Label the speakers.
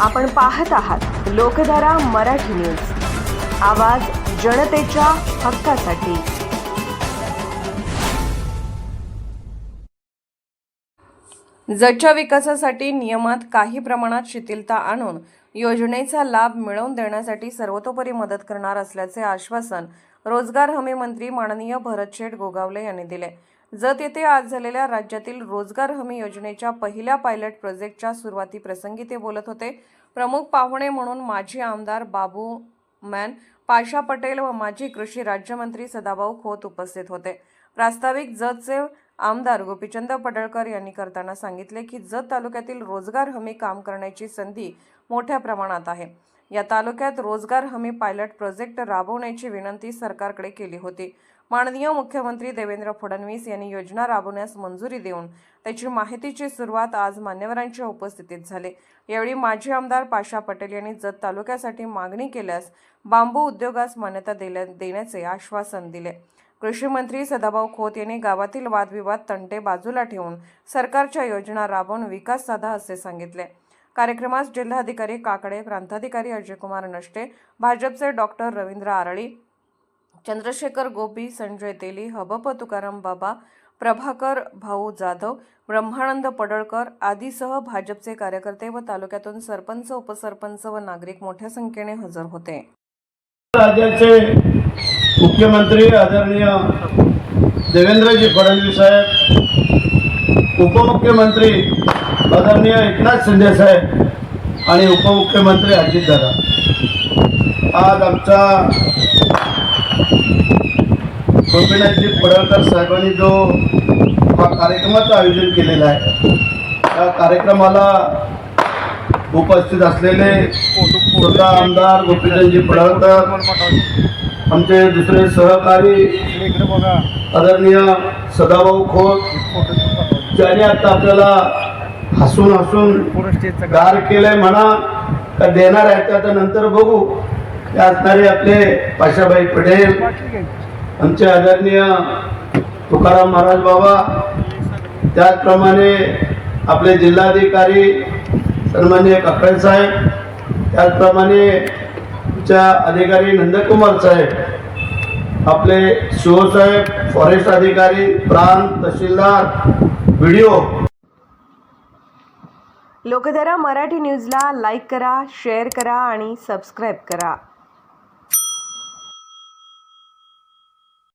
Speaker 1: आपण पाहत आहात लोकधारा मराठी न्यूज. आवाज जनतेच्या हक्कासाठी. जच्या विकासासाठी नियमात काही प्रमाणात शिथिलता आणून योजनेचा लाभ मिळवून देण्यासाठी सर्वतोपरी मदत करणार असल्याचे आश्वासन रोजगार हमी मंत्री माननीय भरतशेठ गोगावले यांनी दिले. जत येथे आज झालेल्या राज्यातील रोजगार हमी योजनेच्या पहिल्या पायलट प्रोजेक्टच्या सुरुवाती प्रसंगी ते बोलत होते. प्रमुख पाहुणे म्हणून माजी आमदार बाबू मॅन पाशा पटेल व माजी कृषी राज्यमंत्री सदाभाऊ खोत उपस्थित होते. प्रास्ताविक जतचे आमदार गोपीचंद पडळकर यांनी करताना सांगितले की जत तालुक्यातील रोजगार हमी काम करण्याची संधी मोठ्या प्रमाणात आहे. या तालुक्यात रोजगार हमी पायलट प्रोजेक्ट राबवण्याची विनंती सरकारकडे केली होती. माननीय मुख्यमंत्री देवेंद्र फडणवीस यांनी योजना राबवण्यास मंजुरी देऊन त्याची माहितीची सुरुवात आज मान्यवरांच्या उपस्थितीत झाली. यावेळी माजी आमदार पाशा पटेल यांनी जत तालुक्यासाठी मागणी केल्यास बांबू उद्योगास मान्यता दिल्या देण्याचे आश्वासन दिले. कृषी मंत्री सदाभाऊ खोत यांनी गावातील वादविवाद तंटे बाजूला ठेवून सरकारच्या योजना राबवून विकास साधा असे सांगितले. कार्यक्रमास जिल्हाधिकारी काकडे प्रांताधिकारी अजयकुमार नष्टे भाजपचे डॉक्टर रवींद्र आरळी चंद्रशेखर गोपी संजय तेली हबप तुकाराम बाबा प्रभाकर भाऊ जाधव ब्रह्मानंद पडळकर आदीसह भाजपचे कार्यकर्ते व तालुक्यातून सरपंच उपसरपंच व नागरिक मोठ्या संख्येने हजर होते.
Speaker 2: राज्याचे मुख्यमंत्री आदरणीय देवेंद्रजी फडणवीस साहेब उपमुख्यमंत्री आदरणीय एकनाथ शिंदे साहेब आणि उपमुख्यमंत्री अजितदादा. आज आमचा गोपीनाथजी पडळकर साहेबांनी जो हा कार्यक्रमाचं आयोजन केलेलं आहे त्या कार्यक्रमाला उपस्थित असलेले स्वतः आमदार गोपीचंदजी पडळकर आमचे दुसरे सहकारी आदरणीय सदाभाऊ खोत ज्याने आता आपल्याला हसून हसून गार केलंय म्हणा का देणार आहे ते आता नंतर बघू. ते असणारे आपले पाशाबाई पटेल आमचे आदरणीय तुकाराम महाराज बाबा त्याचप्रमाणे आपले जिल्हाधिकारी सन्मान्य काकडे साहेब त्याचप्रमाणे आमच्या अधिकारी नंदकुमार साहेब आपले शिवसाहेब फॉरेस्ट अधिकारी प्रांत तहसीलदार व्हिडिओ.
Speaker 1: लोकधारा मराठी न्यूजला लाईक करा शेअर करा आणि सबस्क्राईब करा.